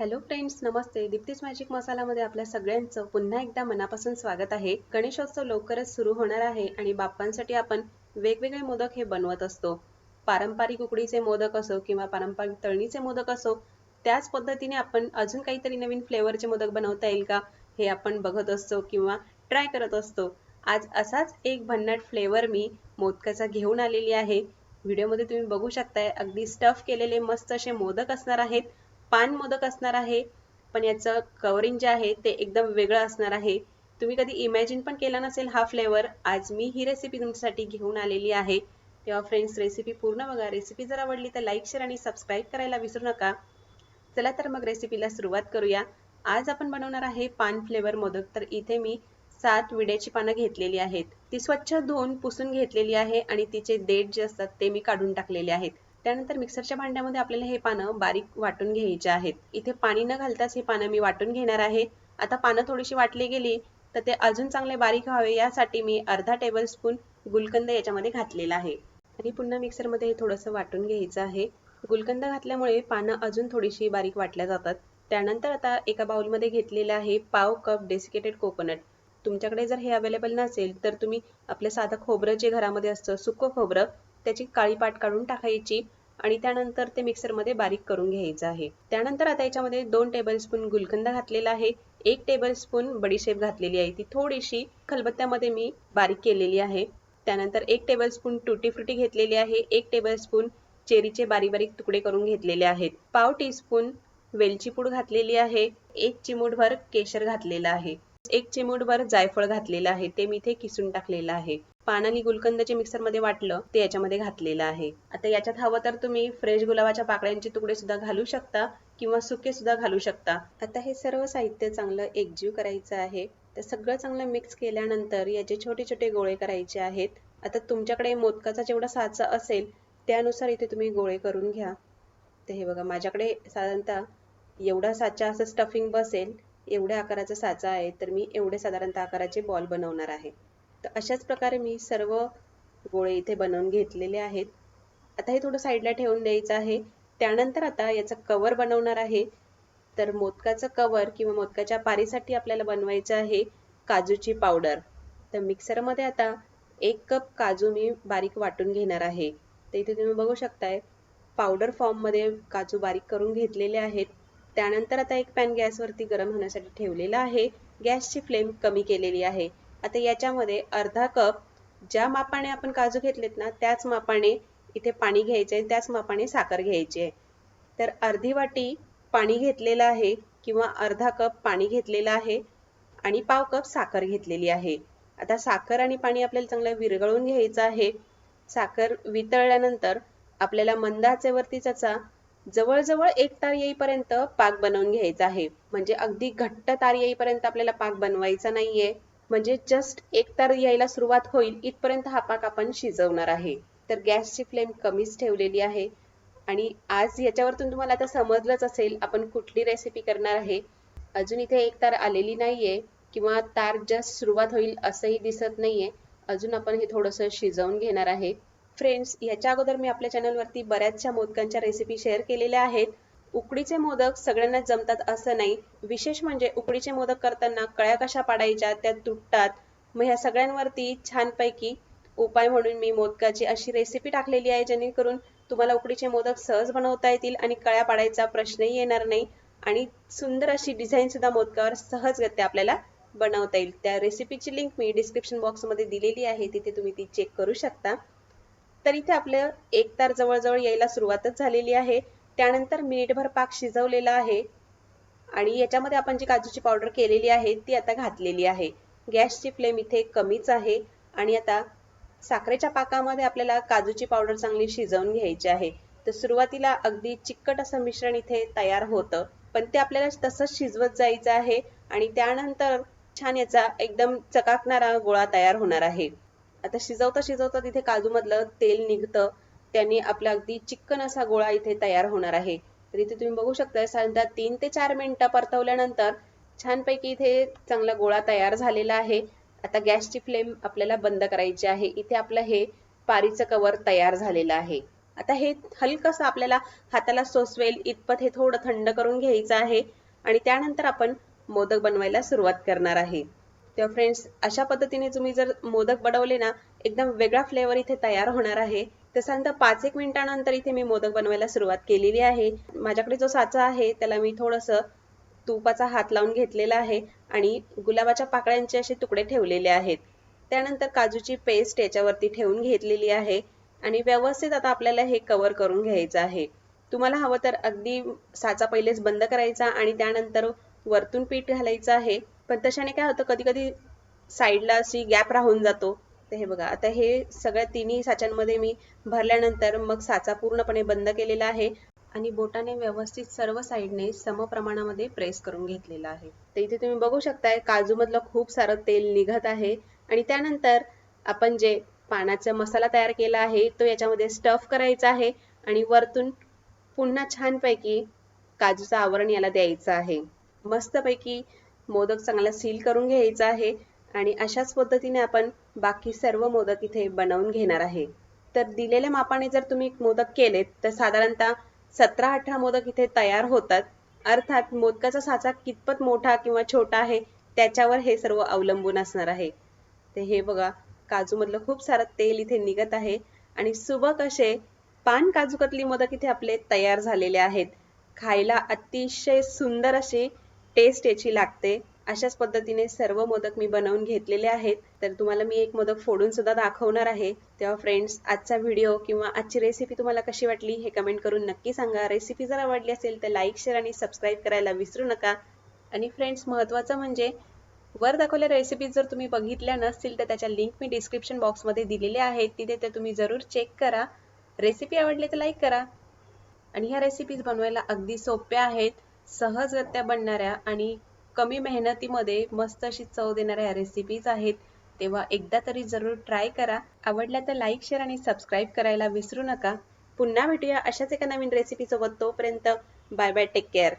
Hello friends नमस्ते. दीप्तीस magic मसालामध्ये आपल्या सगळ्यांचं पुन्हा एकदा मनापासून स्वागत आहे. गणेशोत्सव लवकरच सुरू होणार आहे आणि बाप्पांसाठी आपण वेगवेगळे मोदक हे बनवत असतो. पारंपरिक उकडीचे मोदक असो किंवा पारंपरिक तळणीचे मोदक असो त्याच पद्धतीने आपण अजून काहीतरी नवीन फ्लेवरचे मोदक बनवता येईल का हे आपण बघत असतो किंवा ट्राय करत असतो. आज असाच एक भन्नाट फ्लेवर मी मोदकाचा घेऊन आलेली आहे. व्हिडिओमध्ये तुम्ही बघू शकताय अगदी स्टफ केलेले मस्त असे मोदक असणार आहेत. पान मोदक असणार आहे पण याचं कवरिंग जे आहे ते एकदम वेगळं असणार आहे. तुम्ही कधी इमॅजिन पण केला नसेल हा फ्लेवर आज मी ही रेसिपी तुमच्यासाठी घेऊन आलेली आहे. तेव्हा फ्रेंड्स रेसिपी पूर्ण बघा. रेसिपी जर आवडली तर लाईक शेअर आणि सबस्क्राईब करायला विसरू नका. चला तर मग रेसिपीला सुरुवात करूया. आज आपण बनवणार आहे पान फ्लेवर मोदक. तर इथे मी सात विड्याची पानं घेतलेली आहेत. ती स्वच्छ धुवून पुसून घेतलेली आहे आणि तिचे देठ जे असतात ते मी काढून टाकलेले आहेत. त्यानंतर मिक्सरच्या भांड्यामध्ये आपल्याला हे पानं बारीक वाटून घ्यायचे आहेत. इथे पाणी न घालताच हे पानं मी वाटून घेणार आहे. आता पानं थोडीशी वाटली गेली तर ते अजून चांगले बारीक व्हावे यासाठी मी अर्धा टेबल स्पून गुलकंद याच्यामध्ये घातलेला आहे. आणि पुन्हा मिक्सरमध्ये हे थोडंसं वाटून घ्यायचं आहे. गुलकंद घातल्यामुळे पानं अजून थोडीशी बारीक वाटल्या जातात. त्यानंतर आता एका बाउलमध्ये घेतलेलं आहे पाव कप डेसिकेटेड कोकोनट तुमच्याकडे जर हे अवेलेबल नसेल तर तुम्ही आपलं साधं खोबरं जे घरामध्ये असतं सुकं खोबरं त्याची काळी पाट काढून टाकायची. आणि त्यानंतर ते मिक्सरमध्ये बारीक करून घ्यायचं आहे. त्यानंतर आता याच्यामध्ये दोन टेबलस्पून गुलकंद घातलेला आहे. एक टेबलस्पून बडीशेप घातलेली आहे. ती थोडीशी खलबत्त्यामध्ये मी बारीक केलेली आहे. त्यानंतर एक टेबलस्पून टुटी फ्रुटी घेतलेली आहे. एक टेबलस्पून चेरीचे बारीक बारीक तुकडे करून घेतलेले आहेत. पाव टीस्पून वेलची पूड घातलेली आहे. एक चिमूटभर केशर घातलेलं आहे. एक चिमूटभर जायफळ घातलेलं आहे. ते मी इथे किसून टाकलेलं आहे. पान आणि गुलकंद जे मिक्सरमध्ये वाटलं ते याच्यामध्ये घातलेलं आहे. आता याच्यात हवं तर तुम्ही फ्रेश गुलाबाच्या पाकळ्यांचे तुकडे सुद्धा घालू शकता किंवा सुके सुद्धा घालू शकता. आता हे सर्व साहित्य चांगलं एकजीव करायचं आहे. तर सगळं चांगलं मिक्स केल्यानंतर याचे छोटे छोटे गोळे करायचे आहेत. आता तुमच्याकडे मोदकाचा जेवढा साचा असेल त्यानुसार इथे तुम्ही गोळे करून घ्या. तर हे बघा माझ्याकडे साधारणतः एवढा साचा असं स्टफिंग बसेल एवढ्या आकाराचा साचा आहे तर मी एवढे साधारणतः आकाराचे बॉल बनवणार आहे. तर अशाच प्रकारे मी सर्व गोळे इथे बनवून घेतलेले आहेत. आता हे थोडं साईडला ठेवून द्यायचं आहे. त्यानंतर आता याचं कवर बनवणार आहे. तर मोदकाचं कवर किंवा मोदकाच्या पारीसाठी आपल्याला बनवायचं आहे काजूची पावडर तर मिक्सरमध्ये आता एक कप काजू मी बारीक वाटून घेणार आहे. तर इथे तुम्ही बघू शकताय पावडर फॉर्ममध्ये काजू बारीक करून घेतलेले आहेत. त्यानंतर आता एक पॅन गॅसवरती गरम होण्यासाठी ठेवलेला आहे. गॅसची फ्लेम कमी केलेली आहे. आता याच्यामध्ये अर्धा कप ज्या मापाने आपण काजू घेतलेत ना त्याच मापाने इथे पाणी घ्यायचे आहे त्याच मापाने साखर घ्यायची आहे. तर अर्धी वाटी पाणी घेतलेलं आहे किंवा अर्धा कप पाणी घेतलेलं आहे आणि पाव कप साखर घेतलेली आहे. आता साखर आणि पाणी आपल्याला चांगलं विरघळून घ्यायचं आहे. साखर वितळल्यानंतर आपल्याला मंद आचेवरती त्याचा जवळजवळ एक तार येईपर्यंत पाक बनवून घ्यायचा आहे. म्हणजे अगदी घट्ट तार येईपर्यंत आपल्याला पाक बनवायचा नाहीये. म्हणजे जस्ट एक तार यायला सुरुवात होईल इथपर्यंत हा पाक आपण शिजवणार आहे. तर गॅसची फ्लेम कमीच ठेवलेली आहे. आणि आज याच्यावरतून तुम्हाला आता समजलंच असेल आपण कुठली रेसिपी करणार आहे. अजून इथे एक तार आलेली नाहीये किंवा तार जस्ट सुरुवात होईल असंही दिसत नाहीये. अजून आपण हे थोडंसं शिजवून घेणार आहे. फ्रेंड्स याच्या अगोदर मी आपल्या चॅनलवरती बऱ्याचशा मोदकांच्या रेसिपी शेअर केलेल्या आहेत. उकडीचे मोदक सगळ्यांना जमतात असं नाही. विशेष म्हणजे उकडीचे मोदक करताना कळ्या कशा पाडायच्या त्या तुटतात. मग ह्या सगळ्यांवरती छानपैकी उपाय म्हणून मी मोदकाची अशी रेसिपी टाकलेली आहे जेणेकरून तुम्हाला उकडीचे मोदक सहज बनवता येतील आणि कळ्या पाडायचा प्रश्नही येणार नाही. आणि सुंदर अशी डिझाईन सुद्धा मोदकावर सहजगत्या आपल्याला बनवता येईल. त्या रेसिपीची लिंक मी डिस्क्रिप्शन बॉक्समध्ये दिलेली आहे तिथे तुम्ही ती चेक करू शकता. तर इथे आपलं एक तार जवळजवळ यायला सुरुवातच झालेली आहे. त्यानंतर मिनिटभर पाक शिजवलेला आहे. आणि याच्यामध्ये आपण जी काजूची पावडर केलेली आहे ती आता घातलेली आहे. गॅसची फ्लेम इथे कमीच आहे. आणि आता साखरेच्या पाकामध्ये आपल्याला काजूची पावडर चांगली शिजवून घ्यायची आहे. तर सुरुवातीला अगदी चिकट असं मिश्रण इथे तयार होतं. पण ते आपल्याला तसंच शिजवत जायचं आहे. आणि त्यानंतर छान याचा एकदम चकाकणारा गोळा तयार होणार आहे. आता शिजवता शिजवता तिथे काजू मधलं तेल निघतं. त्याने आपला अगदी चिक्कन असा गोळा इथे तयार होणार आहे. तर इथे तुम्ही बघू शकता साधारणतः तीन ते चार मिनिटं परतवल्यानंतर छानपैकी इथे चांगला गोळा तयार झालेला आहे. आता गॅसची फ्लेम आपल्याला बंद करायची आहे. इथे आपलं हे पारीचं कवर तयार झालेलं आहे. आता हे हलकंसं आपल्याला हाताला सोसवेल इतपत हे थोडं थंड करून घ्यायचं आहे. आणि त्यानंतर आपण मोदक बनवायला सुरुवात करणार आहे. तेव्हा फ्रेंड्स अशा पद्धतीने तुम्ही जर मोदक बनवले ना एकदम वेगळा फ्लेवर इथे तयार होणार आहे. त्याच्यानंतर पाच एक मिनिटानंतर इथे मी मोदक बनवायला सुरुवात केलेली आहे. माझ्याकडे जो साचा आहे त्याला मी थोडंसं तुपाचा हात लावून घेतलेला आहे आणि गुलाबाच्या पाकळ्यांचे असे तुकडे ठेवलेले आहेत. त्यानंतर काजूची पेस्ट याच्यावरती ठेवून घेतलेली आहे आणि व्यवस्थित आता आपल्याला हे कव्हर करून घ्यायचं आहे. तुम्हाला हवं तर अगदी साचा पहिलेच बंद करायचा आणि त्यानंतर वरतून पीठ घालायचं आहे. पण तशाने काय होतं कधी कधी साईडला अशी गॅप राहून जातो. तर हे बघा आता हे सगळ्या तिन्ही साच्यांमध्ये मी भरल्यानंतर मग साचा पूर्णपणे बंद केलेला आहे आणि बोटाने व्यवस्थित सर्व साईडने सम प्रमाणामध्ये प्रेस करून घेतलेला आहे. तर इथे तुम्ही बघू शकताय काजूमधलं खूप सारं तेल निघत आहे आणि त्यानंतर आपण जे पानाचा मसाला तयार केला आहे तो याच्यामध्ये स्टफ करायचा आहे आणि वरतून पुन्हा छानपैकी काजूचं आवरण याला द्यायचं आहे. मस्तपैकी मोदक चांगला सील करून घ्यायचा आहे आणि अशाच पद्धतीने आपण बाकी सर्व मोदक इथे बनवून घेणार आहे. तर दिलेल्या मापाने जर तुम्ही मोदक केलेत तर साधारणतः सतरा अठरा मोदक इथे तयार होतात. अर्थात मोदकाचा साचा कितपत मोठा किंवा छोटा आहे त्याच्यावर हे सर्व अवलंबून असणार आहे. ते हे बघा काजूमधलं खूप सारं तेल इथे निघत आहे आणि सुबक असे पान काजू कतली मोदक इथे आपले तयार झालेले आहेत. खायला अतिशय सुंदर अशी टेस्ट याची लागते. अशाच पद्धतीने सर्व मोदक मी बनवून घेतलेले आहेत. तर तुम्हाला मी एक मोदक फोडून सुद्धा दाखवणार आहे. तेव्हा फ्रेंड्स आजचा व्हिडिओ किंवा आजची रेसिपी तुम्हाला कशी वाटली हे कमेंट करून नक्की सांगा. रेसिपी जर आवडली असेल तर लाईक शेअर आणि सबस्क्राईब करायला विसरू नका. आणि फ्रेंड्स महत्त्वाचं म्हणजे वर दाखवल्या रेसिपी जर तुम्ही बघितल्या नसतील तर त्याच्या लिंक मी डिस्क्रिप्शन बॉक्समध्ये दिलेल्या आहेत. तिथे ते तुम्ही जरूर चेक करा. रेसिपी आवडली तर लाईक करा. आणि ह्या रेसिपीज बनवायला अगदी सोप्या आहेत. सहजगत्या बनणाऱ्या आणि कमी मेहनतीमध्ये मस्त अशी चव देणाऱ्या रेसिपीज आहेत. तेव्हा एकदा तरी जरूर ट्राय करा. आवडल्या तर लाईक शेअर आणि सबस्क्राईब करायला विसरू नका. पुन्हा भेटूया अशाच एका नवीन रेसिपी सोबत. तोपर्यंत बाय बाय टेक केअर